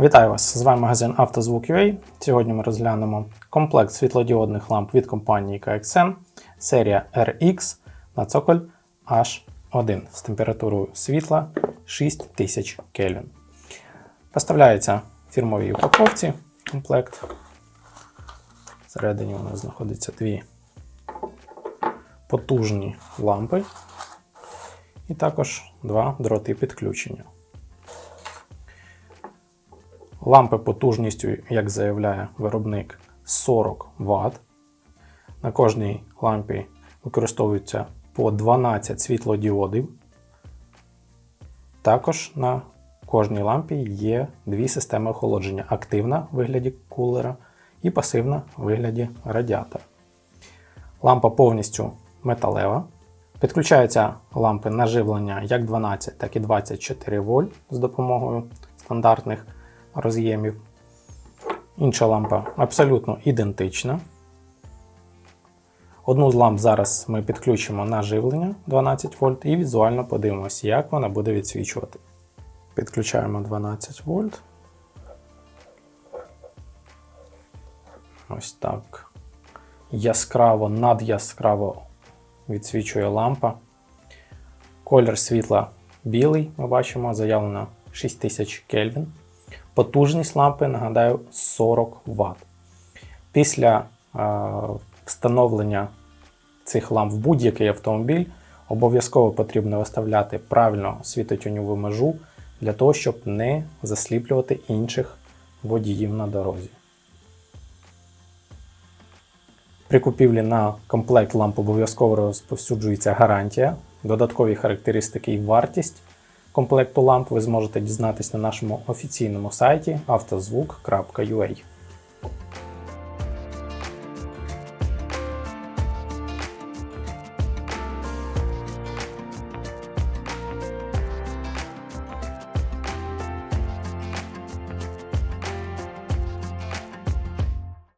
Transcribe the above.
Вітаю вас! З вами магазин «Автозвук.UA». Сьогодні ми розглянемо комплект світлодіодних ламп від компанії KXN серія RX на цоколь H1 з температурою світла 6000 Кельвін. Поставляється в фірмовій упаковці комплект. Всередині у нас знаходяться дві потужні лампи і також два дроти підключення. Лампи потужністю, як заявляє виробник, 40 Вт. На кожній лампі використовується по 12 світлодіодів. Також на кожній лампі є дві системи охолодження: активна в вигляді кулера і пасивна в вигляді радіатора. Лампа повністю металева. Підключаються лампи на живлення як 12, так і 24 вольт з допомогою стандартних роз'ємів. Інша лампа абсолютно ідентична. Одну з ламп зараз ми підключимо на живлення 12 вольт і візуально подивимося, як вона буде відсвічувати. Підключаємо 12 вольт. Ось так. Яскраво, надяскраво відсвічує лампа. Колір світла білий, ми бачимо, заявлено 6000 Кельвін. Потужність лампи, нагадаю, 40 Вт. Після е, встановлення цих ламп в будь-який автомобіль обов'язково потрібно виставляти правильно світотіньову межу для того, щоб не засліплювати інших водіїв на дорозі. При купівлі на комплект ламп обов'язково розповсюджується гарантія, додаткові характеристики і вартість комплекту ламп ви зможете дізнатись на нашому офіційному сайті автозвук.ua.